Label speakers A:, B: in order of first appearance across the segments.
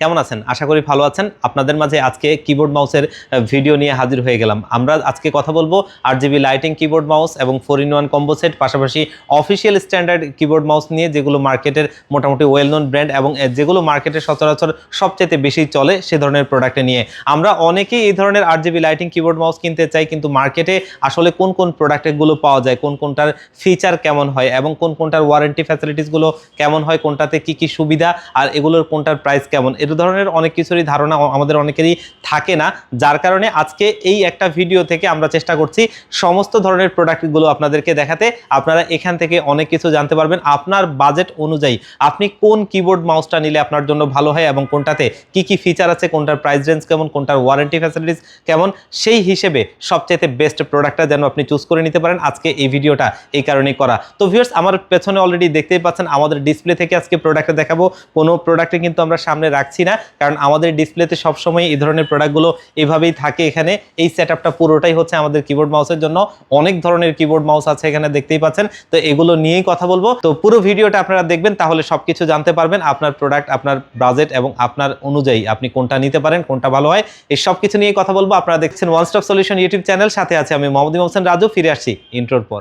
A: কেমন আছেন? আশা করি ভালো আছেন। আপনাদের মাঝে আজকে কিবোর্ড মাউসের ভিডিও নিয়ে হাজির হয়ে গেলাম। আমরা আজকে কথা বলব আট জিবি লাইটিং কিবোর্ড মাউস এবং four in one combo set পাশাপাশি অফিসিয়াল স্ট্যান্ডার্ড কিবোর্ড মাউস নিয়ে যেগুলো মার্কেটের মোটামুটি ওয়েল নোন ব্র্যান্ড এবং যেগুলো মার্কেটে সচরাচর সবচেয়ে বেশি চলে সে ধরনের প্রোডাক্টে নিয়ে। আমরা অনেকেই এই ধরনের আট জিবি লাইটিং কিবোর্ড মাউস কিনতে চাই, কিন্তু মার্কেটে আসলে কোন কোন প্রোডাক্টগুলো পাওয়া যায়, কোন কোনটার ফিচার কেমন হয় এবং কোন কোনটার ওয়ারেন্টি ফ্যাসিলিটিসগুলো কেমন হয়, কোনটাতে কি কি সুবিধা আর এগুলোর কোনটার প্রাইস কেমন এর ধরনের অনেক কিছুরই ধারণা আমাদের অনেকেরই থাকে না। যার কারণে আজকে এই একটা ভিডিও থেকে আমরা চেষ্টা করছি সমস্ত ধরনের প্রোডাক্টগুলো আপনাদেরকে দেখাতে। আপনারা এখান থেকে অনেক কিছু জানতে পারবেন। আপনার বাজেট অনুযায়ী আপনি কোন কিবোর্ড মাউসটা নিলে আপনার জন্য ভালো হয় এবং কোনটাতে কি কি ফিচার আছে, কোনটার প্রাইস রেঞ্জ কেমন, কোনটার ওয়ারেন্টি ফ্যাসিলিটিস কেমন, সেই হিসেবে সবচেয়ে বেস্ট প্রোডাক্টটা যেন আপনি চুজ করে নিতে পারেন আজকে এই ভিডিওটা এই কারণেই করা। তো ভিউয়ার্স আমার পেছনে অলরেডি দেখতেই পাচ্ছেন, আমাদের ডিসপ্লে থেকে আজকে প্রোডাক্টটা দেখাবো। কোনো প্রোডাক্টে কিন্তু আমরা সামনে রাখছি না, কারণ আমাদের ডিসপ্লেতে সবসময় এই ধরনের প্রোডাক্টগুলো এভাবেই থাকে এখানে। এই সেট পুরোটাই হচ্ছে আমাদের কিবোর্ড মাউসের জন্য। অনেক ধরনের কিবোর্ড মাউস আছে এখানে, দেখতেই পাচ্ছেন। তো এগুলো নিয়েই কথা বলব। তো পুরো ভিডিওটা আপনারা দেখবেন, তাহলে সবকিছু জানতে পারবেন আপনার প্রোডাক্ট আপনার বাজেট এবং আপনার অনুযায়ী আপনি কোনটা নিতে পারেন, কোনটা ভালো হয়। এই সব কিছু নিয়ে কথা বলব। আপনারা দেখছেন one stop solution YouTube channel সাথে আছে আমি মোহাম্মদ হোসেন রাজু। ফিরে আসছি ইন্ট্রোর পর।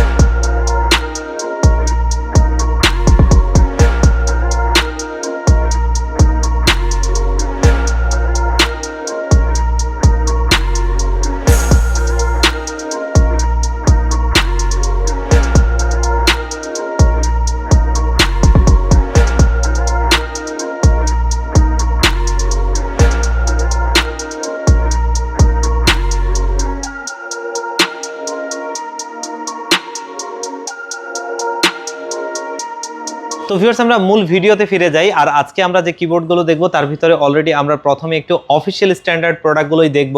A: তো ভিউয়ার্স আমরা মূল ভিডিওতে ফিরে যাই, আর আজকে আমরা যে কিবোর্ডগুলো দেখব, তার ভিতরে অলরেডি আমরা প্রথমে একটু অফিসিয়াল স্ট্যান্ডার্ড প্রোডাক্টগুলোই দেখব।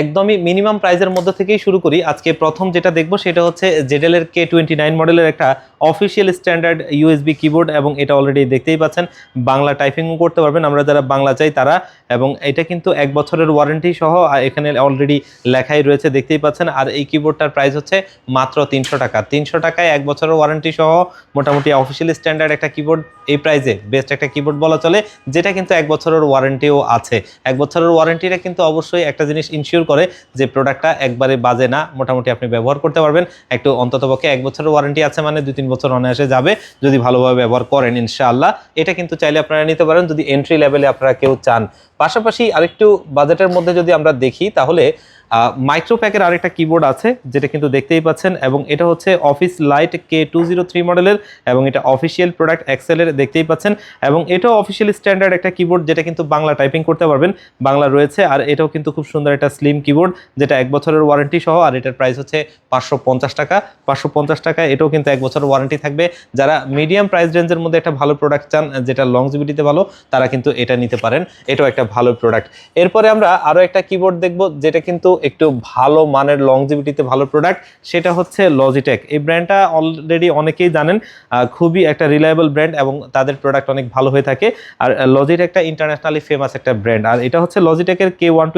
A: একদমই মিনিমাম প্রাইসের মধ্যে থেকেই শুরু করি। আজকে প্রথম যেটা দেখব সেটা হচ্ছে জেডেল এর কে টোয়েন্টি নাইন মডেলের একটা অফিসিয়াল স্ট্যান্ডার্ড ইউএসবি কিবোর্ড এবং এটা অলরেডি দেখতেই পাচ্ছেন। বাংলা টাইপিংও করতে পারবেন। আমরা যারা বাংলা চাই তারা। এবং এটা কিন্তু এক বছরের ওয়ারেন্টি সহ এখানে অলরেডি লেখাই রয়েছে, দেখতেই পাচ্ছেন। আর এই কিবোর্ডটার প্রাইস হচ্ছে মাত্র তিনশো টাকা। তিনশো টাকায় এক বছরের ওয়ারেন্টি সহ মোটামুটি অফিসিয়াল স্ট্যান্ডার্ড একটা কিবোর্ড এই প্রাইসে বেস্ট একটা কিবোর্ড বলা চলে, যেটা কিন্তু এক বছরের ওয়ারেন্টিও আছে। এক বছরের ওয়ারেন্টিটা কিন্তু অবশ্যই একটা জিনিস ইনশিওর করে যে প্রোডাক্টটা একবারে বাজে না, মোটামুটি আপনি ব্যবহার করতে পারবেন। একটু অন্ততপক্ষে এক বছরের ওয়ারেন্টি আছে মানে দুই তিন বছর অনায়াসে যাবে, যদি ভালোভাবে ব্যবহার করেন ইনশাআল্লাহ। এটা কিন্তু চাইলে আপনারা নিতে পারেন, যদি এন্ট্রি লেভেলে আপনারা কেউ চান। পাশাপাশি আরেকটু বাজেটের মধ্যে যদি আমরা দেখি, তাহলে মাইক্রো প্যাকের আরেকটা কিবোর্ড আছে, যেটা কিন্তু দেখতেই পাচ্ছেন, এবং এটা হচ্ছে office light K two zero three মডেলের এবং এটা অফিসিয়াল প্রোডাক্ট এক্সেলের দেখতেই পাচ্ছেন, এবং এটাও অফিসিয়াল স্ট্যান্ডার্ড একটা কিবোর্ড যেটা কিন্তু বাংলা টাইপিং করতে পারবেন, বাংলা রয়েছে, আর এটাও কিন্তু খুব সুন্দর একটা স্লিম কিবোর্ড যেটা এক বছরের ওয়ারেন্টি সহ, আর এটার প্রাইস হচ্ছে পাঁচশো পঞ্চাশ টাকা, পাঁচশো পঞ্চাশ টাকা, এটাও কিন্তু এক বছরের ওয়ারেন্টি থাকবে, যারা মিডিয়াম প্রাইস রেঞ্জের মধ্যে একটা ভালো প্রোডাক্ট চান, যেটা লংজিবিলিতে ভালো, তারা কিন্তু এটা নিতে পারেন, এটাও একটা ভালো প্রোডাক্ট এরপরে আমরা আরও একটা কিবোর্ড দেখব, যেটা কিন্তু একটু ভালো মানের লংজিবিলিতে ভালো প্রোডাক্ট সেটা হচ্ছে লজিটেক এই ব্র্যান্ডটা অলরেডি অনেকেই জানেন খুবই একটা রিলায়েবল ব্র্যান্ড এবং তাদের প্রোডাক্ট অনেক ভালো হয়ে থাকে। আর লজিটেকটা ইন্টারন্যাশনালি ফেমাস একটা ব্র্যান্ড আর এটা হচ্ছে লজিটেকের কে ওয়ান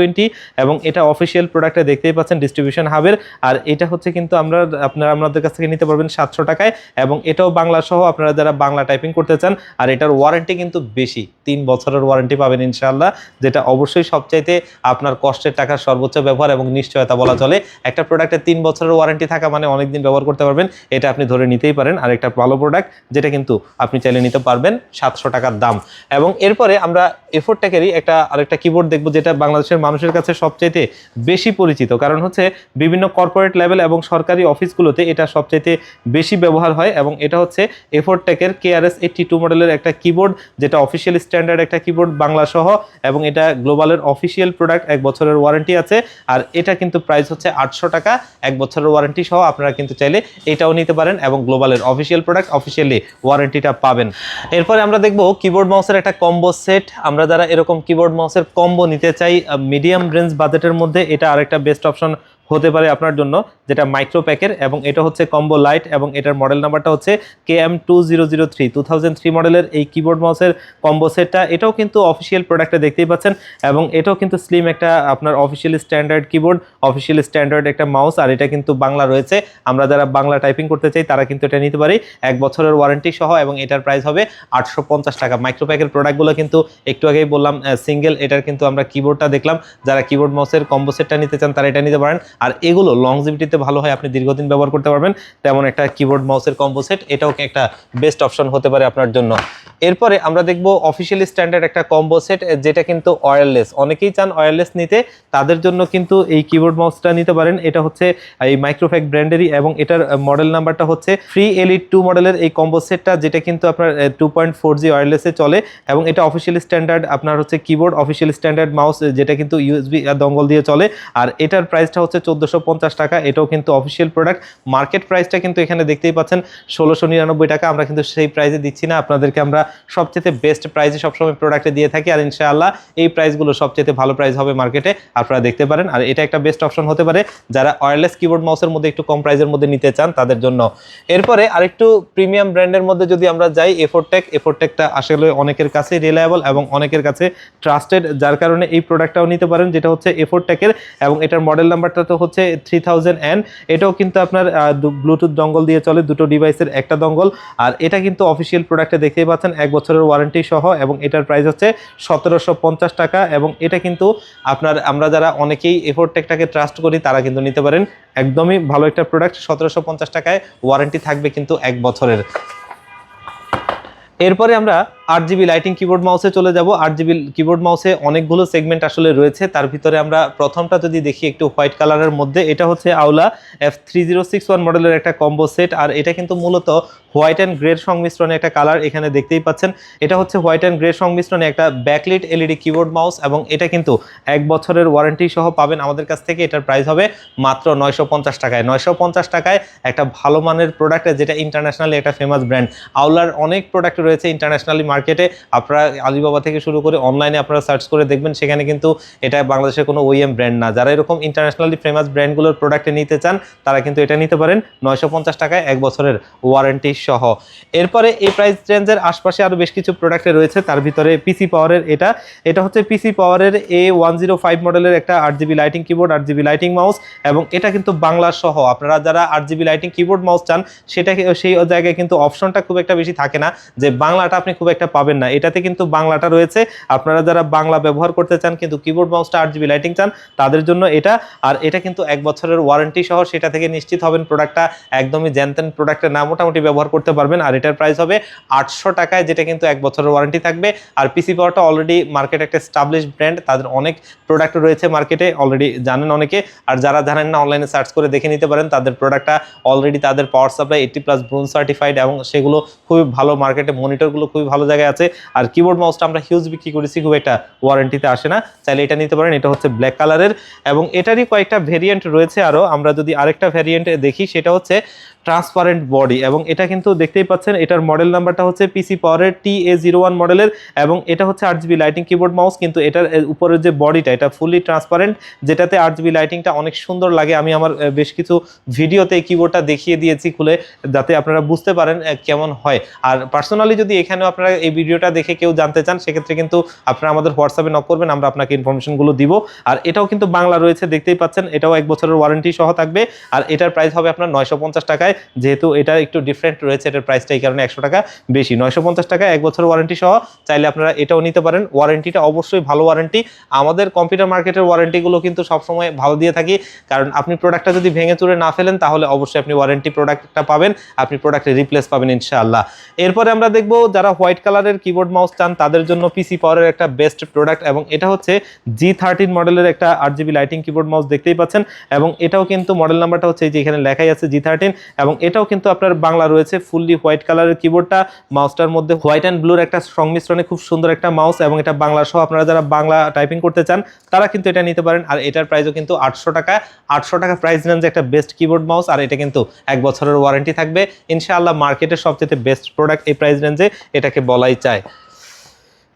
A: এবং এটা অফিসিয়াল প্রোডাক্টে দেখতেই পাচ্ছেন ডিস্ট্রিবিউশন হাবের আর এটা হচ্ছে কিন্তু আমরা, আপনারা আপনাদের কাছ থেকে নিতে পারবেন সাতশো টাকায় এবং এটাও বাংলা সহ আপনারা যারা বাংলা টাইপিং করতে চান, আর এটার ওয়ারেন্টি কিন্তু বেশি, তিন বছরের ওয়ারেন্টি পাবেন ইনশাআল্লাহ। যেটা অবশ্যই সবচাইতে আপনার কষ্টের টাকার সর্বোচ্চ ব্যবহার এবং নিশ্চয়তা বলা চলে। একটা প্রোডাক্টের তিন বছরের ওয়ারেন্টি থাকা মানে অনেকদিন ব্যবহার করতে পারবেন, এটা আপনি ধরে নিতেই পারেন। আর একটা ভালো প্রোডাক্ট যেটা কিন্তু আপনি চাইলে নিতে পারবেন সাতশো টাকার দাম। এবং এরপরে আমরা এফোর টেকেরই একটা আরেকটা কিবোর্ড দেখব যেটা বাংলাদেশের মানুষের কাছে সবচাইতে বেশি পরিচিত। কারণ হচ্ছে বিভিন্ন কর্পোরেট লেভেল এবং সরকারি অফিসগুলোতে এটা সবচাইতে বেশি ব্যবহার হয় এবং এটা হচ্ছে এফোর কেআরএস এইটটি টু মডেলের একটা কিবোর্ড যেটা অফিসিয়াল স্ট্যান্ডার্ড একটা কিবোর্ড বাংলা সহ এবং এটা গ্লোবালের অফিসিয়াল প্রোডাক্ট, এক বছরের ওয়ারেন্টি আছে। আর এটা কিন্তু প্রাইস হচ্ছে আটশো টাকা, এক বছরের ওয়ারেন্টি সহ আপনারা কিন্তু চাইলে এটাও নিতে পারেন এবং গ্লোবালের অফিসিয়াল প্রোডাক্ট, অফিসিয়ালি ওয়ারেন্টিটা পাবেন। এরপরে আমরা দেখব কিবোর্ড মাউসের একটা কম্বো সেট। আমরা যারা এরকম কিবোর্ড মাউসের কম্বো নিতে চাই মিডিয়াম রেঞ্জ বাজেটের মধ্যে, এটা আরেকটা বেস্ট অপশন হতে পারে আপনার জন্য, যেটা মাইক্রো প্যাকের এবং এটা হচ্ছে কম্বো লাইট এবং এটার মডেল নাম্বারটা হচ্ছে K M two zero zero three two thousand three মডেলের এই কিবোর্ড মাউসের কম্বো সেটটা এটাও কিন্তু অফিসিয়াল প্রোডাক্টে দেখতেই পাচ্ছেন এবং এটাও কিন্তু স্লিম একটা আপনার official standard keyboard official standard একটা মাউস আর এটা কিন্তু বাংলা রয়েছে। আমরা যারা বাংলা টাইপিং করতে চাই, তারা কিন্তু এটা নিতে পারি। এক বছরের ওয়ারেন্টি সহ এবং এটার প্রাইস হবে আটশো পঞ্চাশ টাকা। মাইক্রো প্যাকের প্রোডাক্টগুলো কিন্তু একটু আগেই বললাম সিঙ্গেল এটার কিন্তু আমরা কিবোর্ডটা দেখলাম। যারা কিবোর্ড মাউসের কম্বো সেটটা নিতে চান, তারা এটা নিতে পারেন। আর এগুলো লংজিভিটিতে ভালো হয়, আপনি দীর্ঘদিন ব্যবহার করতে পারবেন। তেমন একটা কিবোর্ড মাউসের কম্বো সেট এটাও একটা বেস্ট অপশন হতে পারে আপনার জন্য। এরপরে আমরা দেখব অফিসিয়ালি স্ট্যান্ডার্ড একটা কম্বো সেট যেটা কিন্তু ওয়্যারলেস অনেকেই চান ওয়্যারলেস নিতে, তাদের জন্য কিন্তু এই কিবোর্ড মাউসটা নিতে পারেন। এটা হচ্ছে এই মাইক্রোফ্যাক ব্র্যান্ডেরই এবং এটার মডেল নাম্বারটা হচ্ছে ফ্রি এলিট টু মডেলের এই কম্বো সেটটা যেটা কিন্তু আপনার টু পয়েন্ট ফোর জি ওয়্যারলেসে চলে এবং এটা অফিসিয়ালি স্ট্যান্ডার্ড আপনার হচ্ছে কিবোর্ড অফিসিয়ালি স্ট্যান্ডার্ড মাউস যেটা কিন্তু ইউএসবি দঙ্গল দিয়ে চলে। আর এটার প্রাইসটা হচ্ছে চোদ্দোশো টাকা, এটাও কিন্তু অফিসিয়াল প্রোডাক্ট মার্কেট প্রাইসটা কিন্তু এখানে দেখতেই পাচ্ছেন, ষোলোশো নিরানব্বই টাকা আমরা কিন্তু সেই প্রাইসে দিচ্ছি না। আপনাদেরকে আমরা সবচেয়ে বেস্ট প্রাইসে সবসময় প্রোডাক্টে দিয়ে থাকি, আর ইনশাআল্লাহ এই প্রাইসগুলো সবচেয়ে ভালো প্রাইস হবে মার্কেটে আপনারা দেখতে পারেন। আর এটা একটা বেস্ট অপশন হতে পারে, যারা ওয়্যারলেস কিবোর্ড মাউসের মধ্যে একটু কম প্রাইসের মধ্যে নিতে চান, তাদের জন্য। এরপরে আরেকটু প্রিমিয়াম ব্র্যান্ডের মধ্যে যদি আমরা যাই এফোরটেক এফোরটেকটা আসলে অনেকের কাছে রিলায়েবল এবং অনেকের কাছে ট্রাস্টেড যার কারণে এই প্রোডাক্টটাও নিতে পারেন, যেটা হচ্ছে এফোরটেকের এবং এটার মডেল নাম্বারটা তো হচ্ছে থ্রি থাউজেন্ড এটাও কিন্তু আপনার ব্লুটুথ ডঙ্গল দিয়ে চলে, দুটো ডিভাইসের একটা ডঙ্গল আর এটা কিন্তু অফিসিয়াল প্রোডাক্টে দেখতেই পাচ্ছেন, এক বছরের ওয়ারেন্টি সহ, এবং এটার প্রাইস হচ্ছে সতেরোশো পঞ্চাশ টাকা। এবং এটা কিন্তু আপনার, আমরা যারা অনেকেই এফোরটেকটাকে ট্রাস্ট করি, তারা কিন্তু নিতে পারেন। একদমই ভালো একটা প্রোডাক্ট সতেরোশো পঞ্চাশ টাকায় ওয়ারেন্টি থাকবে কিন্তু এক বছরের। এরপরে আমরা আট জিবি লাইটিং কিবোর্ড মাউসে চলে যাব। আট জিবি কিবোর্ড মাউসে অনেকগুলো সেগমেন্ট আসলে রয়েছে। তার ভিতরে আমরা প্রথমটা যদি দেখি একটু হোয়াইট কালারের মধ্যে, এটা হচ্ছে Aula F three zero six one মডেলের একটা কম্বো সেট আর এটা কিন্তু মূলত হোয়াইট অ্যান্ড গ্রের সংমিশ্রণে একটা কালার এখানে দেখতেই পাচ্ছেন। এটা হচ্ছে হোয়াইট অ্যান্ড গ্রে সংমিশ্রণে একটা ব্যাকলিট এলইডি কিবোর্ড মাউস এবং এটা কিন্তু এক বছরের ওয়ারেন্টি সহ পাবেন। আমাদের কাছ থেকে এটার প্রাইস হবে মাত্র নয়শো পঞ্চাশ টাকায়। নয়শো পঞ্চাশ টাকায় একটা ভালো মানের প্রোডাক্ট যেটা ইন্টারন্যাশনালি একটা ফেমাস ব্র্যান্ড আউলার অনেক প্রোডাক্ট রয়েছে ইন্টারন্যাশনালি মার্কেটে আপনারা আলিবাবা থেকে শুরু করে অনলাইনে আপনারা সার্চ করে দেখবেন, সেখানে কিন্তু এটা বাংলাদেশের কোনো ওইএম ব্র্যান্ড না। যারা এরকম ইন্টারন্যাশনালি ফেমাস ব্র্যান্ডগুলোর প্রোডাক্টে নিতে চান, তারা কিন্তু এটা নিতে পারেন নয়শো পঞ্চাশ টাকায় এক বছরের ওয়ারেন্টি সহ। এরপরে এই প্রাইস রেঞ্জের আশপাশে আরও বেশ কিছু প্রোডাক্টে রয়েছে, তার ভিতরে পিসি পাওয়ারের এটা। এটা হচ্ছে পিসি পাওয়ারের এ ওয়ান জিরো ফাইভ মডেলের একটা আট জিবি লাইটিং কিবোর্ড আট জিবি লাইটিং মাউস এবং এটা কিন্তু বাংলা সহ। আপনারা যারা আট জিবি লাইটিং কিবোর্ড মাউস চান সেটা সেই জায়গায় কিন্তু অপশনটা খুব একটা বেশি থাকে না যে বাংলাটা আপনি খুব একটা পাবেন না। এটাতে কিন্তু বাংলাটা রয়েছে। আপনারা যারা বাংলা ব্যবহার করতে চান, কিন্তু কিবোর্ড মাউসটা আট জিবি লাইটিং চান, তাদের জন্য এটা। আর এটা কিন্তু এক বছরের ওয়ারেন্টি সহ সেটা থেকে নিশ্চিত হবেন প্রোডাক্টটা একদমই জ্যানতেন প্রোডাক্টের না মোটামুটি ব্যবহার করতে পারবেন। আর এটার প্রাইস হবে আটশো টাকায়, যেটা কিন্তু এক বছরের ওয়ারেন্টি থাকবে। আর পিসি পাওয়ারটা অলরেডি মার্কেট একটা স্টাবলিশ ব্র্যান্ড তাদের অনেক প্রোডাক্ট রয়েছে মার্কেটে অলরেডি জানেন অনেকে। আর যারা জানেন না অনলাইনে সার্চ করে দেখে নিতে পারেন, তাদের প্রোডাক্টটা অলরেডি তাদের power supply eighty plus bronze certified এবং সেগুলো খুবই ভালো মার্কেটে মনিটরগুলো খুবই ভালো জায়গায় আছে। আর কিবোর্ড মাউসটা আমরা হিউজ বিক্রি করেছি, খুব একটা ওয়ারেন্টিতে আসে না। চাইলে এটা নিতে পারেন, এটা হচ্ছে ব্ল্যাক কালারের এবং এটারই কয়েকটা ভেরিয়েন্ট রয়েছে আরও আমরা যদি আরেকটা ভ্যারিয়েন্ট দেখি, সেটা হচ্ছে ট্রান্সপারেন্ট বডি এবং এটা কিন্তু দেখতেই পাচ্ছেন, এটার মডেল নাম্বারটা হচ্ছে পিসি পাওয়ারের টি এ জিরো ওয়ান মডেলের এবং এটা হচ্ছে আট জিবি লাইটিং কিবোর্ড মাউস কিন্তু এটার উপরের যে বডিটা এটা ফুললি ট্রান্সপারেন্ট যেটাতে আট জিবি লাইটিংটা অনেক সুন্দর লাগে। আমি আমার বেশ কিছু ভিডিওতে এই কিবোর্ডটা দেখিয়ে দিয়েছি খুলে, যাতে আপনারা বুঝতে পারেন কেমন হয়। আর পার্সোনালি যদি এখানেও আপনারা এই ভিডিওটা দেখে কেউ জানতে চান, সেক্ষেত্রে কিন্তু আপনারা আমাদের হোয়াটসঅ্যাপে নক করবেন, আমরা আপনাকে ইনফরমেশনগুলো দিব। আর এটাও কিন্তু বাংলা রয়েছে, দেখতেই পাচ্ছেন, এটাও এক বছরের ওয়ারেন্টি সহ থাকবে। আর এটার প্রাইস হবে আপনার নয়শো পঞ্চাশ টাকায়, যেহেতু এটা একটু ডিফারেন্ট রয়েছে, এটার প্রাইসটা এই কারণে একশো টাকা বেশি। নয়শো পঞ্চাশ টাকা, এক বছর ওয়ারেন্টি সহ, চাইলে আপনারা এটাও নিতে পারেন। ওয়ারেন্টিটা অবশ্যই ভালো ওয়ারেন্টি আমাদের কম্পিউটার মার্কেটের ওয়ারেন্টিগুলো কিন্তু সবসময় ভালো দিয়ে থাকি। কারণ আপনি প্রোডাক্টটা যদি ভেঙে চুরে না ফেলেন, তাহলে অবশ্যই আপনি ওয়ারেন্টি প্রোডাক্টটা পাবেন। আপনি প্রোডাক্টের রিপ্লেস পাবেন ইনশাআল্লাহ। এরপরে আমরা দেখব, যারা হোয়াইট কালারের কিবোর্ড মাউস চান, তাদের জন্য পিসি পাওয়ারের একটা বেস্ট প্রোডাক্ট এবং এটা হচ্ছে জি থার্টিন মডেলের একটা আট জিবি লাইটিং কিবোর্ড মাউস দেখতেই পাচ্ছেন। এবং এটাও কিন্তু মডেল নাম্বারটা হচ্ছে যে এখানে লেখাই আছে জি থার্টিন এবং এটাও কিন্তু আপনার বাংলা রয়েছে ফুললি হোয়াইট কালারের কিবোর্ডটা মাউসটার মধ্যে হোয়াইট অ্যান্ড ব্লুর একটা সংমিশ্রণে খুব সুন্দর একটা মাউস এবং এটা বাংলা সহ আপনারা যারা বাংলা টাইপিং করতে চান, তারা কিন্তু এটা নিতে পারেন। আর এটার প্রাইসও কিন্তু আটশো টাকা। আটশো টাকা প্রাইস রেঞ্জে একটা বেস্ট কিবোর্ড মাউস আর এটা কিন্তু এক বছরের ওয়ারেন্টি থাকবে। ইনশাআল্লাহ মার্কেটের সবচেয়ে বেস্ট প্রোডাক্ট এই প্রাইস রেঞ্জে এটাকে বলাই চায়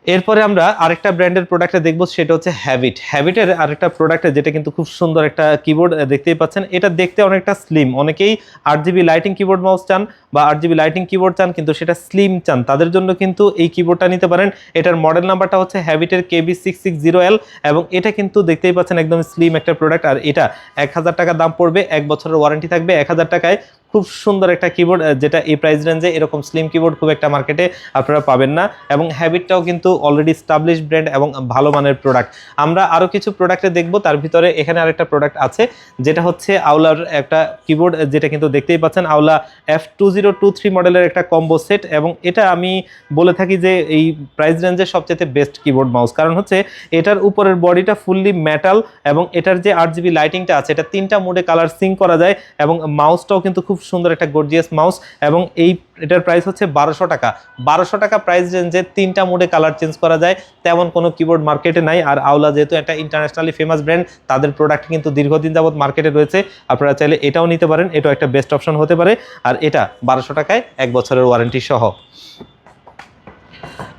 A: এরপরে আমরা আরেকটা ব্র্যান্ডের প্রোডাক্টে দেখব, সেটা হচ্ছে হ্যাবিট হ্যাবিটের আরেকটা প্রোডাক্টে যেটা কিন্তু খুব সুন্দর একটা কিবোর্ড দেখতেই পাচ্ছেন, এটা দেখতে অনেকটা স্লিম অনেকেই আট জিবি লাইটিং কিবোর্ড মাউস চান বা আট জিবি লাইটিং কিবোর্ড চান, কিন্তু সেটা স্লিম চান, তাদের জন্য কিন্তু এই কিবোর্ডটা নিতে পারেন। এটার মডেল নাম্বারটা হচ্ছে হ্যাবিটের KB six six zero L এবং এটা কিন্তু দেখতেই পাচ্ছেন একদম স্লিম একটা প্রোডাক্ট আর এটা এক হাজার টাকা দাম পড়বে, এক বছরের ওয়ারেন্টি থাকবে, এক হাজার টাকায় খুব সুন্দর একটা কিবোর্ড যেটা এই প্রাইস রেঞ্জে এরকম স্লিম কিবোর্ড খুব একটা মার্কেটে আপনারা পাবেন না। এবং হ্যাবিটটাও কিন্তু অলরেডি স্টাবলিশ ব্র্যান্ড এবং ভালো মানের প্রোডাক্ট আমরা আরও কিছু প্রোডাক্টে দেখব, তার ভিতরে এখানে আরেকটা প্রোডাক্ট আছে, যেটা হচ্ছে আউলার একটা কিবোর্ড যেটা কিন্তু দেখতেই পাচ্ছেন Aula F two zero two three মডেলের একটা কম্বো সেট এবং এটা আমি বলে থাকি যে এই প্রাইস রেঞ্জের সবচেয়ে বেস্ট কিবোর্ড মাউস কারণ হচ্ছে এটার উপরের বডিটা ফুললি মেটাল এবং এটার যে আট জিবি লাইটিংটা আছে, এটা তিনটা মোডে কালার সিং করা যায় এবং মাউসটাও কিন্তু খুব সুন্দর একটা গর্জিয়াস মাউস এবং এই এটার প্রাইস হচ্ছে বারোশো টাকা। বারোশো টাকা প্রাইস রেঞ্জে তিনটা মোডে কালার চেঞ্জ করা যায়। তেমন কোনো কিবোর্ড মার্কেটে নাই। আর আওলা যেহেতু একটা ইন্টারন্যাশনালি ফেমাস ব্র্যান্ড তাদের প্রোডাক্ট কিন্তু দীর্ঘদিন যাবৎ মার্কেটে রয়েছে। আপনারা চাইলে এটাও নিতে পারেন। এটাও একটা বেস্ট অপশন হতে পারে। আর এটা বারোশো টাকায় এক বছরের ওয়ারেন্টি সহ।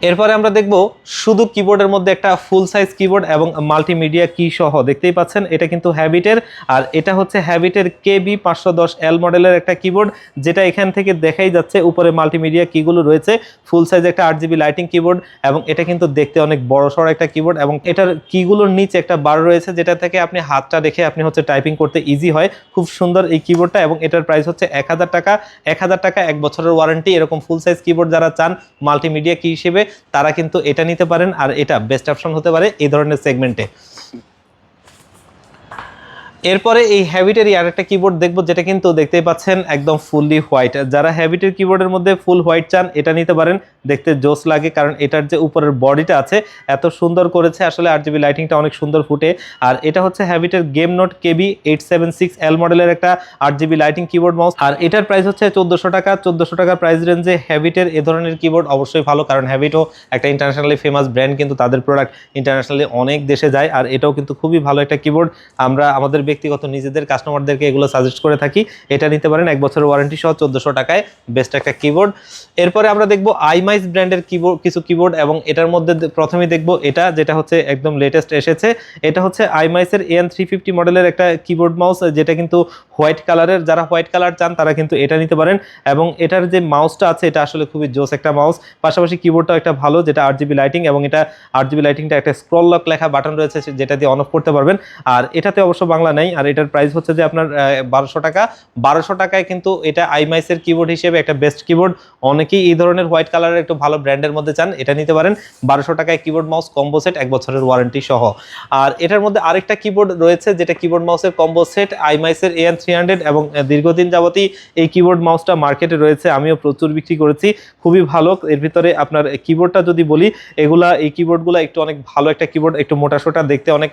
A: এরপরে আমরা দেখব শুধু কিবোর্ডের মধ্যে একটা ফুল সাইজ কিবোর্ড এবং মাল্টিমিডিয়া কি সহ, দেখতেই পাচ্ছেন, এটা কিন্তু হ্যাবিটের আর এটা হচ্ছে হ্যাবিটের কেবি পাঁচশো দশ এল মডেলের একটা কিবোর্ড যেটা এখান থেকে দেখাই যাচ্ছে উপরে মাল্টিমিডিয়া কিগুলো রয়েছে ফুল সাইজ একটা আট জিবি লাইটিং কিবোর্ড এবং এটা কিন্তু দেখতে অনেক বড় সড় একটা কিবোর্ড এবং এটার কিগুলোর নিচে একটা বার রয়েছে, যেটা থেকে আপনি হাতটা রেখে আপনি হচ্ছে টাইপিং করতে ইজি হয়। খুব সুন্দর এই কিবোর্ডটা এবং এটার প্রাইস হচ্ছে এক হাজার টাকা। এক হাজার টাকা এক বছরের ওয়ারেন্টি এরকম ফুল সাইজ কিবোর্ড যারা চান মাল্টিমিডিয়া কি হিসেবে তারা কিন্তু এটা নিতে পারেন আর এটা বেস্ট অপশন হতে পারে এই ধরনের সেগমেন্টে এরপরে এই হ্যাবিটেরই আরেকটা কিবোর্ড দেখব, যেটা কিন্তু দেখতেই পাচ্ছেন একদম ফুললি হোয়াইট যারা হ্যাবিটের কিবোর্ডের মধ্যে ফুল হোয়াইট চান, এটা নিতে পারেন। দেখতে জোস লাগে, কারণ এটার যে উপরের বডিটা আছে, এত সুন্দর করেছে। আসলে আর জিবি লাইটিংটা অনেক সুন্দর ফুটে। আর এটা হচ্ছে হ্যাবিটের game note KB eight seven six L মডেলের একটা আট জিবি লাইটিং কিবোর্ড মাউস আর এটার প্রাইস হচ্ছে চোদ্দোশো টাকা। চোদ্দোশো টাকা প্রাইস রেঞ্জে হ্যাবিটের এ ধরনের কিবোর্ড অবশ্যই ভালো, কারণ হ্যাবিটও একটা ইন্টারন্যাশনালি ফেমাস ব্র্যান্ড কিন্তু তাদের প্রোডাক্ট ইন্টারন্যাশনালি অনেক দেশে যায়। আর এটাও কিন্তু খুবই ভালো একটা কিবোর্ড আমরা, আমাদের ব্যক্তিগত নিজেদের কাস্টমারদেরকে এগুলো সাজেস্ট করে থাকি। এটা নিতে পারেন, এক বছরের ওয়ারেন্টি সহ চোদ্দোশো টাকায় বেস্ট একটা কিবোর্ড এরপরে আমরা দেখব আইমাইস ব্র্যান্ডের কিবোর্ড কিছু কিবোর্ড এবং এটার মধ্যে প্রথমেই দেখব এটা, যেটা হচ্ছে একদম লেটেস্ট এসেছে। এটা হচ্ছে আইমাইসের এন থ্রি ফিফটি মডেলের একটা কিবোর্ড মাউস যেটা কিন্তু হোয়াইট কালারের যারা হোয়াইট কালার চান, তারা কিন্তু এটা নিতে পারেন। এবং এটার যে মাউসটা আছে, এটা আসলে খুবই জোস একটা মাউস পাশাপাশি কিবোর্ডটাও একটা ভালো, যেটা আট জিবি লাইটিং এবং এটা আট জিবি লাইটিংটা একটা স্ক্রল লক লেখা বাটন রয়েছে যেটা দিয়ে অন অফ করতে পারবেন। আর এটাতে অবশ্য বাংলা আর এটার প্রাইস হচ্ছে যে আপনার বারোশো টাকা। বারোশো টাকায় কিন্তু এটা আইমাইসের কিবোর্ড হিসেবে একটা বেস্ট কিবোর্ড অনেকেই এই ধরনের হোয়াইট কালারের একটু ভালো ব্র্যান্ডের মধ্যে চান, এটা নিতে পারেন। বারোশো টাকায় কিবোর্ড মাউস কম্বো সেট এক বছরের ওয়ারেন্টি সহ। আর এটার মধ্যে আরেকটা কিবোর্ড রয়েছে, যেটা কিবোর্ড মাউসের কম্বো সেট আইমাইসের এন থ্রি হান্ড্রেড এবং দীর্ঘদিন যাবতই এই কিবোর্ড মাউসটা মার্কেটে রয়েছে। আমিও প্রচুর বিক্রি করেছি, খুবই ভালো। এর ভিতরে আপনার কিবোর্ডটা যদি বলি, এগুলা, এই কিবোর্ডগুলো একটু অনেক ভালো একটা কিবোর্ড একটু মোটা সোটা দেখতে অনেক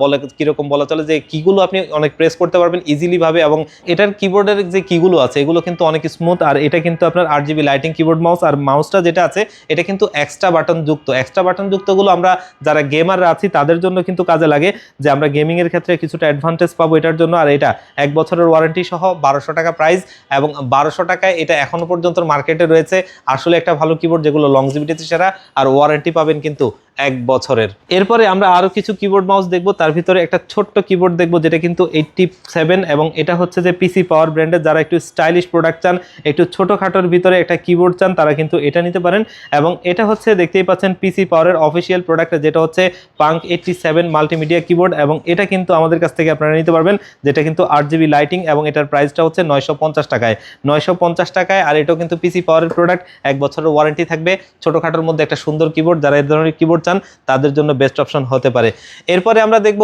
A: বলে, কীরকম বলা চলে যে কিগুলো আপনি অনেক প্রেস করতে পারবেন ইজিলি ভাবে এবং এটার কিবোর্ডের যে কিগুলো আছে, এগুলো কিন্তু অনেক স্মুথ আর এটা কিন্তু আপনার আট জিবি লাইটিং কিবোর্ড মাউস আর মাউসটা যেটা আছে, এটা কিন্তু এক্সট্রা বাটন যুক্ত। এক্সট্রা বাটন যুক্তগুলো আমরা যারা গেমাররা আছি, তাদের জন্য কিন্তু কাজে লাগে যে আমরা গেমিং এর ক্ষেত্রে কিছুটা অ্যাডভান্টেজ পাবো এটার জন্য। আর এটা এক বছরের ওয়ারেন্টি সহ বারোশো টাকা প্রাইস এবং বারোশো টাকায় এটা এখনও পর্যন্ত মার্কেটে রয়েছে। আসলে একটা ভালো কিবোর্ড যেগুলো লংজিভিটিতে সেরা আর ওয়ারেন্টি পাবেন কিন্তু এক বছরের। এরপরে আমরা আরও কিছু কিবোর্ড মাউস দেখব, তার ভিতরে একটা ছোট্ট কিবোর্ড দেখব যেটা কিন্তু এইটটি সেভেন এবং এটা হচ্ছে যে পিসি পাওয়ার ব্র্যান্ডের যারা একটু স্টাইলিশ প্রোডাক্ট চান, একটু ছোটোখাটোর ভিতরে একটা কিবোর্ড চান, তারা কিন্তু এটা নিতে পারেন। এবং এটা হচ্ছে দেখতেই পাচ্ছেন পিসি পাওয়ারের অফিসিয়াল প্রোডাক্ট যেটা হচ্ছে punk eighty seven multimedia keyboard এবং এটা কিন্তু আমাদের কাছ থেকে আপনারা নিতে পারবেন, যেটা কিন্তু আট জিবি লাইটিং এবং এটার প্রাইসটা হচ্ছে নয়শো পঞ্চাশ টাকায়। নয়শো পঞ্চাশ টাকায় আর এটাও কিন্তু পিসি পাওয়ারের প্রোডাক্ট এক বছরের ওয়ারেন্টি থাকবে। ছোটোখাটোর মধ্যে একটা সুন্দর কিবোর্ড যারা এই ধরনের কিবোর্ড চান, তাদের জন্য বেস্ট অপশন হতে পারে। এরপরে আমরা দেখব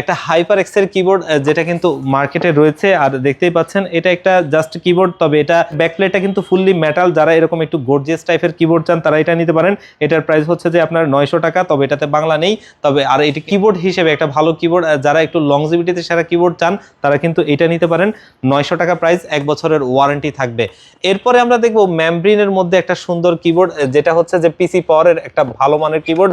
A: একটা হাইপার এক্সের কিবোর্ড যেটা কিন্তু মার্কেটে রয়েছে, আর দেখতেই পাচ্ছেন, এটা একটা জাস্ট কিবোর্ড তবে এটা ব্যাকপ্লেটটা কিন্তু ফুললি মেটাল যারা এরকম একটু গর্জিয়াস টাইপের কিবোর্ড চান তারা এটা নিতে পারেন। এটার প্রাইস হচ্ছে যে আপনার নয়শো টাকা, তবে এটাতে বাংলা নেই। তবে আর এটি কিবোর্ড হিসেবে একটা ভালো কিবোর্ড যারা একটু লংজিভিটিতে সেরা কিবোর্ড চান, তারা কিন্তু এটা নিতে পারেন। নয়শো টাকা প্রাইস এক বছরের ওয়ারেন্টি থাকবে। এরপরে আমরা দেখব ম্যামব্রিনের মধ্যে একটা সুন্দর কিবোর্ড যেটা হচ্ছে যে পিসি পাওয়ারের একটা ভালো মানের কিবোর্ড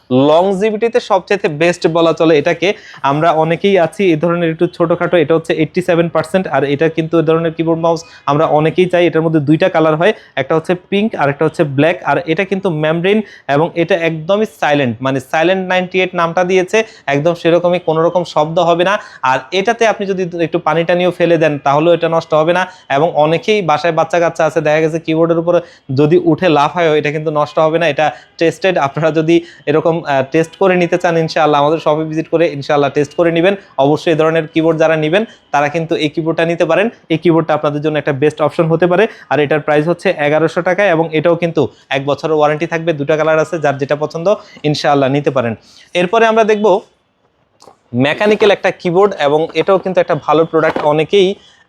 A: লংজিভিটিতে সবচেয়ে বেস্ট বলা চলে এটাকে। আমরা অনেকেই আছি এই ধরনের একটু ছোটোখাটো, এটা হচ্ছে এইট্টি সেভেন পার্সেন্ট আর এটা কিন্তু এ ধরনের কিবোর্ড মাউস আমরা অনেকেই চাই এটার মধ্যে দুইটা কালার হয়, একটা হচ্ছে পিঙ্ক আর একটা হচ্ছে ব্ল্যাক আর এটা কিন্তু মেমব্রেন এবং এটা একদমই সাইলেন্ট মানে সাইলেন্ট নাইনটি এইট নামটা দিয়েছে, একদম সেরকমই কোনো রকম শব্দ হবে না। আর এটাতে আপনি যদি একটু পানি টানিও ফেলে দেন, তাহলেও এটা নষ্ট হবে না এবং অনেকেই বাসায় বাচ্চা কাচ্চা আছে, দেখা গেছে কিবোর্ডের উপরে যদি উঠে লাফ হয় এটা কিন্তু নষ্ট হবে না, এটা টেস্টেড আপনারা যদি এরকম টেস্ট করে নিতে চান, ইনশাআল্লাহ। আমাদের শপে ভিজিট করে ইনশাআল্লাহ টেস্ট করে নেবেন। অবশ্যই এই ধরনের কিবোর্ড যারা নেবেন, তারা কিন্তু এই কিবোর্ডটা নিতে পারেন। এই কিবোর্ডটা আপনাদের জন্য একটা বেস্ট অপশন হতে পারে। আর এটার প্রাইস হচ্ছে এগারোশো টাকা এবং এটাও কিন্তু এক বছরের ওয়ারেন্টি থাকবে। দুটা কালার আছে, যার যেটা পছন্দ, ইনশাআল্লাহ নিতে পারেন। এরপরে আমরা দেখব মেকানিক্যাল একটা কিবোর্ড এবং এটাও কিন্তু একটা ভালো প্রোডাক্ট অনেকেই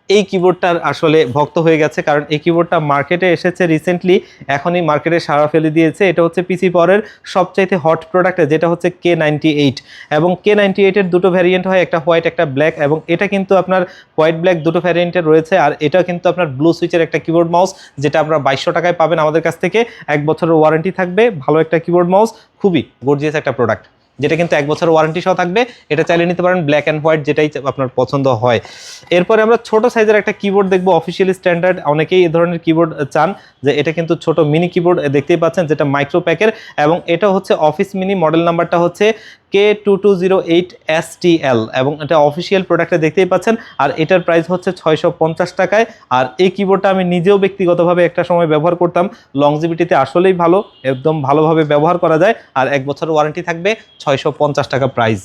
A: এই কিবোর্ডটার আসলে ভক্ত হয়ে গেছে, কারণ এই কিবোর্ডটা মার্কেটে এসেছে রিসেন্টলি এখনই মার্কেটে সারা ফেলে দিয়েছে। এটা হচ্ছে পিসি পরের সবচাইতে হট প্রোডাক্ট যেটা হচ্ছে কে নাইনটি এইট এবং কে নাইনটি এইটের দুটো ভ্যারিয়েন্ট হয়, একটা হোয়াইট একটা ব্ল্যাক এবং এটা কিন্তু আপনার হোয়াইট ব্ল্যাক দুটো ভ্যারিয়েন্টের রয়েছে, আর এটা কিন্তু আপনার ব্লু সুইচের একটা কিবোর্ড মাউস যেটা আপনারা বাইশশো টাকায় পাবেন আমাদের কাছ থেকে। এক বছরের ওয়ারেন্টি থাকবে, ভালো একটা কিবোর্ড মাউস খুবই গর্জিয়াস একটা প্রোডাক্ট যেটা কিন্তু এক বছর ওয়ারেন্টি সহ থাকবে। এটা চাইলে নিতে পারেন ব্ল্যাক অ্যান্ড হোয়াইট যেটাই আপনার পছন্দ হয়। এরপরে আমরা ছোট সাইজের একটা কিবোর্ড দেখব অফিসিয়াল স্ট্যান্ডার্ড অনেকেই এই ধরনের কিবোর্ড চান যে এটা কিন্তু ছোট মিনি কিবোর্ড দেখতেই পাচ্ছেন যেটা মাইক্রো প্যাকের এবং এটা হচ্ছে অফিস মিনি মডেল নাম্বারটা হচ্ছে K two two zero eight S T L এবং এটা অফিসিয়াল প্রোডাক্টে দেখতেই পাচ্ছেন, আর এটার প্রাইস হচ্ছে ছয়শো পঞ্চাশ টাকায়। আর এই কিবোর্ডটা আমি নিজেও ব্যক্তিগতভাবে একটা সময় ব্যবহার করতাম। লংজিভিটিতে আসলেই ভালো, একদম ভালোভাবে ব্যবহার করা যায়, আর এক বছর ওয়ারেন্টি থাকবে ছয়শো পঞ্চাশ টাকা প্রাইস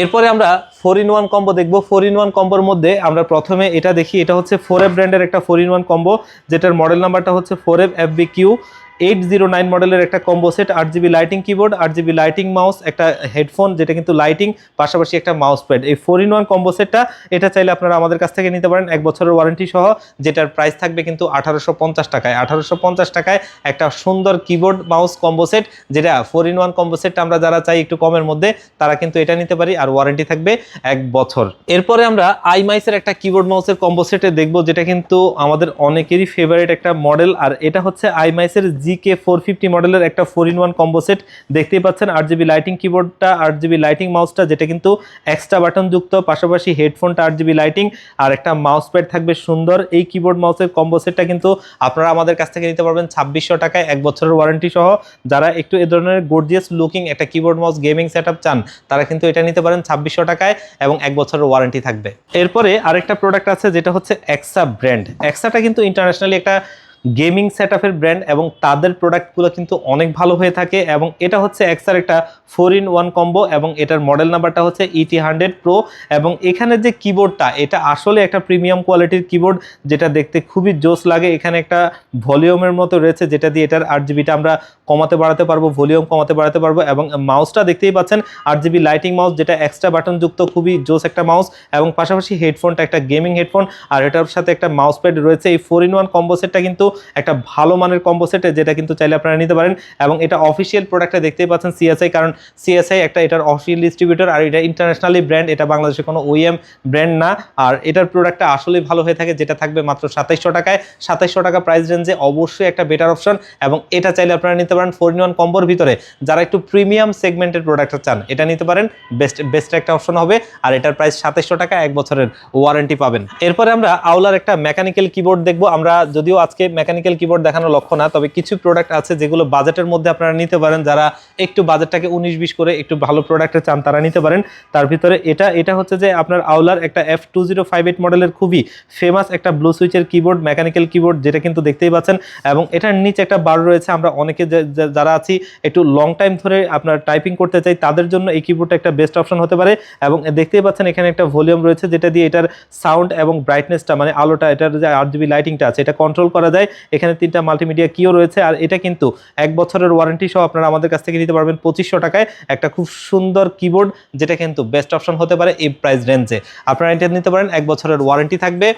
A: এরপরে আমরা ফোর ইন ওয়ান কম্বো দেখব। ফোর ইন ওয়ান কম্বোর মধ্যে আমরা প্রথমে এটা দেখি, এটা হচ্ছে ফোর এফ ব্র্যান্ডের একটা ফোর ইন ওয়ান কম্বো যেটার মডেল নাম্বারটা হচ্ছে four F F B Q eight zero nine মডেলের একটা কম্বো সেট আট জিবি লাইটিং কিবোর্ড আট জিবি লাইটিং মাউস একটা হেডফোন যেটা কিন্তু লাইটিং পাশাপাশি একটা মাউস প্যাড এই ফোর ইন ওয়ান কম্বো সেটটা এটা চাইলে আপনারা আমাদের কাছ থেকে নিতে পারেন, এক বছরের ওয়ারেন্টি সহ, যেটার প্রাইস থাকবে কিন্তু আঠারোশো পঞ্চাশ টাকায়। আঠারোশো পঞ্চাশ টাকায় একটা সুন্দর কিবোর্ড মাউস কম্বো সেট যেটা ফোর ইন ওয়ান কম্বো সেটটা আমরা যারা চাই একটু কমের মধ্যে, তারা কিন্তু এটা নিতে পারি, আর ওয়ারেন্টি থাকবে এক বছর। এরপরে আমরা আইমাইসের একটা কিবোর্ড মাউসের কম্বো সেটে দেখব, যেটা কিন্তু আমাদের অনেকেরই ফেভারিট একটা মডেল আর এটা হচ্ছে আইমাইসের জি কে ফোর ফিফটি মডেলের একটা four in one combo set দেখতেই পাচ্ছেন। আট জিবি লাইটিং কিবোর্ডটা আট জিবি লাইটিং মাউসটা যেটা কিন্তু এক্সট্রা বাটন যুক্ত, পাশাপাশি হেডফোনটা আট জিবি লাইটিং আর একটা মাউস প্যাড থাকবে সুন্দর। এই কিবোর্ড মাউসের কম্বো সেটটা কিন্তু আপনারা আমাদের কাছ থেকে নিতে পারবেন ছাব্বিশশো টাকায় এক বছরের ওয়ারেন্টি সহ। যারা একটু এ ধরনের গর্জিয়াস লুকিং একটা কিবোর্ড মাউস গেমিং সেট চান, তারা কিন্তু এটা নিতে পারেন ছাব্বিশশো টাকায় এবং এক বছরের ওয়ারেন্টি থাকবে। এরপরে আরেকটা প্রোডাক্ট আছে, যেটা হচ্ছে এক্সা ব্র্যান্ড এক্সাটা কিন্তু ইন্টারন্যাশনালি একটা গেমিং সেট আপের ব্র্যান্ড এবং তাদের প্রোডাক্টগুলো কিন্তু অনেক ভালো হয়ে থাকে এবং এটা হচ্ছে এক্সার একটা ফোর ইন ওয়ান কম্বো এবং এটার মডেল নাম্বারটা হচ্ছে ইটি হান্ড্রেড প্রো এবং এখানে যে কিবোর্ডটা, এটা আসলে একটা প্রিমিয়াম কোয়ালিটির কিবোর্ড যেটা দেখতে খুবই জোস লাগে। এখানে একটা ভলিউমের মতো রয়েছে যেটা দিয়ে এটার আট জিবিটা আমরা কমাতে বাড়াতে পারব, ভলিউম কমাতে বাড়াতে পারব এবং মাউসটা দেখতেই পাচ্ছেন, আট জিবি লাইটিং মাউস যেটা এক্সট্রা বাটন যুক্ত খুবই জোস একটা মাউস এবং পাশাপাশি হেডফোনটা একটা গেমিং হেডফোন আর এটার সাথে একটা মাউস প্যাড রয়েছে। এই ফোর ইন ওয়ান কম্বো সেটটা কিন্তু একটা ভালো মানের কম্বো সেটে যেটা কিন্তু চাইলে আপনারা নিতে পারেন। এবং এটা অফিসিয়াল প্রোডাক্টে দেখতেই পাচ্ছেন সিএসআই কারণ সিএসআই একটা এটার অফিসিয়াল ডিস্ট্রিবিউটর আর এটা ইন্টারন্যাশনালি ব্র্যান্ড এটা বাংলাদেশের কোনো ওইএম ব্র্যান্ড না। আর এটার প্রোডাক্টটা আসলেই ভালো হয়ে থাকে, যেটা থাকবে মাত্র সাতাইশশো টাকায়। সাতাইশশো টাকা প্রাইস রেঞ্জে অবশ্যই একটা বেটার অপশন এবং এটা চাইলে আপনারা নিতে পারেন ফোর ইন ওয়ান কম্বোর ভিতরে। যারা একটু প্রিমিয়াম সেগমেন্টের প্রোডাক্ট চান, এটা নিতে পারেন। বেস্ট বেস্ট একটা অপশন হবে, আর এটার প্রাইস সাতাইশশো টাকা এক বছরের ওয়ারেন্টি পাবেন। এরপরে আমরা আউলার একটা মেকানিক্যাল কিবোর্ড দেখব। আমরা যদিও আজকে মেকানিক্যাল কিবোর্ড দেখানোর লক্ষ্য না, তবে কিছু প্রোডাক্ট আছে যেগুলো বাজেটের মধ্যে আপনারা নিতে পারেন, যারা একটু বাজেটটাকে উনিশ বিশ করে একটু ভালো প্রোডাক্টে চান তারা নিতে পারেন। তার ভিতরে এটা এটা হচ্ছে যে আপনার আউলার একটা F two zero five eight মডেলের খুবই ফেমাস একটা ব্লু সুইচের কিবোর্ড মেকানিক্যাল কিবোর্ড যেটা কিন্তু দেখতেই পাচ্ছেন। এবং এটার নিচে একটা বার রয়েছে, আমরা অনেকে যারা আছি, একটু লং টাইম ধরে আপনার টাইপিং করতে চাই, তাদের জন্য এই কিবোর্ডটা একটা বেস্ট অপশন হতে পারে। এবং দেখতেই পাচ্ছেন এখানে একটা ভলিউম রয়েছে, যেটা দিয়ে এটার সাউন্ড এবং ব্রাইটনেসটা মানে আলোটা, এটার যে আর জিবি লাইটিংটা আছে, এটা কন্ট্রোল করা যায়। এখানে তিনটা মাল্টিমিডিয়া কিও রয়েছে, আর এটা কিন্তু এক বছরের ওয়ারেন্টি সহ আপনারা আমাদের কাছ থেকে নিতে পারবেন পঁচিশশো টাকায় একটা খুব সুন্দর কিবোর্ড যেটা কিন্তু বেস্ট অপশন হতে পারে এই প্রাইস রেঞ্জে আপনারা এটা নিতে পারেন, এক বছরের ওয়ারেন্টি থাকবে।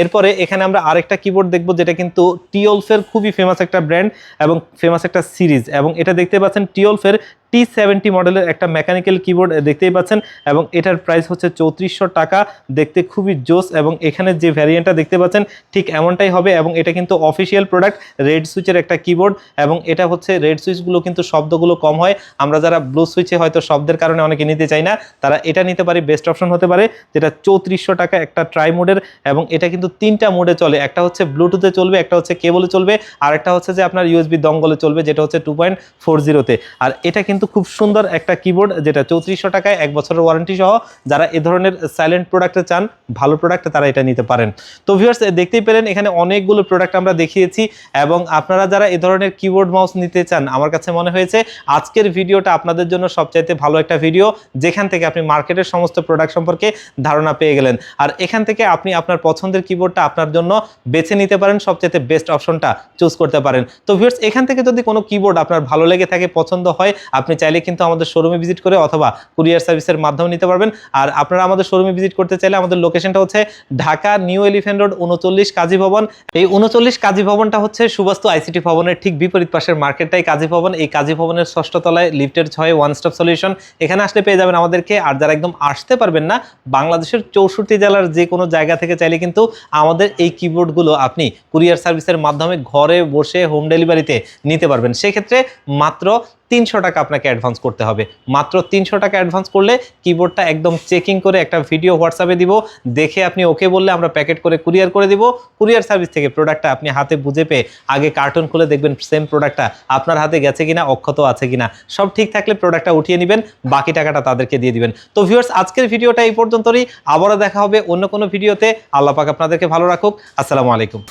A: এরপরে এখানে আমরা আরেকটা কিবোর্ড দেখব, যেটা কিন্তু টিওলফের খুবই ফেমাস একটা ব্র্যান্ড এবং ফেমাস একটা সিরিজ এবং এটা দেখতে পাচ্ছেন টিওলফের টি সেভেন্টি মডেলের একটা মেকানিক্যাল কিবোর্ড দেখতেই পাচ্ছেন, এবং এটার প্রাইস হচ্ছে চৌত্রিশশো টাকা। দেখতে খুবই জোস, এবং এখানে যে ভ্যারিয়েন্টটা দেখতে পাচ্ছেন, ঠিক এমনটাই হবে, এবং এটা কিন্তু অফিসিয়াল প্রোডাক্ট রেড সুইচের একটা কিবোর্ড এবং এটা হচ্ছে রেড সুইচগুলো কিন্তু শব্দগুলো কম হয়। আমরা যারা ব্লু সুইচে হয়তো শব্দের কারণে অনেকে নিতে চাই না, তারা এটা নিতে পারে বেস্ট অপশন হতে পারে, যেটা চৌত্রিশশো টাকা একটা ট্রাই মোডের এবং এটা কিন্তু তিনটা মোডে চলে। একটা হচ্ছে ব্লুটুথে চলবে, একটা হচ্ছে কেবলে চলবে, আর একটা হচ্ছে যে আপনার ইউএসবি দঙ্গলে চলবে, যেটা হচ্ছে টু পয়েন্ট ফোর জিরোতে আর এটা কিন্তু খুব সুন্দর একটা কিবোর্ড যেটা চৌত্রিশশো টাকায় এক বছরের ওয়ারেন্টি সহ যারা এ ধরনের সাইলেন্ট প্রোডাক্টে চান, ভালো প্রোডাক্ট তারা এটা নিতে পারেন। তো ভিউয়ার্স দেখতেই পেলেন, এখানে অনেকগুলো প্রোডাক্ট আমরা দেখিয়েছি এবং আপনারা যারা এ ধরনের কিবোর্ড মাউস নিতে চান, আমার কাছে মনে হয়েছে আজকের ভিডিওটা আপনাদের জন্য সবচাইতে ভালো একটা ভিডিও যেখান থেকে আপনি মার্কেটের সমস্ত প্রোডাক্ট সম্পর্কে ধারণা পেয়ে গেলেন। আর এখান থেকে আপনি আপনার পছন্দের কিবোর্ডটা আপনার জন্য বেছে নিতে পারেন, সবচাইতে বেস্ট অপশনটা চুজ করতে পারেন। তো ভিউয়ার্স এখান থেকে যদি কোনো কিবোর্ড আপনার ভালো লেগে থাকে, পছন্দ হয়, আপনি চাইলে কিন্তু আমাদের শোরুমে ভিজিট করে অথবা কুরিয়ার সার্ভিসের মাধ্যমে নিতে পারবেন। আর আপনারা আমাদের শোরুমে ভিজিট করতে চাইলে আমাদের লোকেশনটা হচ্ছে ঢাকা নিউ এলিফেন্ট রোড উনচল্লিশ কাজী ভবন। এই উনচল্লিশ কাজী ভবনটা হচ্ছে সুবাস্তু আইসিটি ভবনের ঠিক বিপরীত পাশের মার্কেটটাই কাজী ভবন। এই কাজী ভবনের ষষ্ঠ তলায় লিফটের ছয় ওয়ান স্টপ সলিউশন এখানে আসলে পেয়ে যাবেন আমাদেরকে। আর যারা একদম আসতে পারবেন না, বাংলাদেশের চৌষট্টি জেলার যে কোনো জায়গা থেকে চাইলে কিন্তু আমাদের এই কিবোর্ডগুলো আপনি কুরিয়ার সার্ভিসের মাধ্যমে ঘরে বসে হোম ডেলিভারিতে নিতে পারবেন। সেক্ষেত্রে মাত্র তিনশো টাকা আপনাকে অ্যাডভান্স করতে হবে। মাত্র তিনশো টাকা অ্যাডভান্স করলে কিবোর্ডটা একদম চেকিং করে একটা ভিডিও হোয়াটসঅ্যাপে দিব, দেখে আপনি ওকে বললে আমরা প্যাকেট করে কুরিয়ার করে দিব। কুরিয়ার সার্ভিস থেকে প্রোডাক্টটা আপনি হাতে বুঝে পেয়ে আগে কার্টুন খুলে দেখবেন সেম প্রোডাক্টটা আপনার হাতে গেছে কিনা, অক্ষত আছে কিনা। সব ঠিক থাকলে প্রোডাক্টটা উঠিয়ে নেবেন, বাকি টাকাটা তাদেরকে দিয়ে দিবেন। তো ভিউয়ার্স আজকের ভিডিওটা এই পর্যন্তই আবারও দেখা হবে অন্য কোনো ভিডিওতে আল্লাহ পাক আপনাদেরকে ভালো রাখুক। আসসালামু আলাইকুম।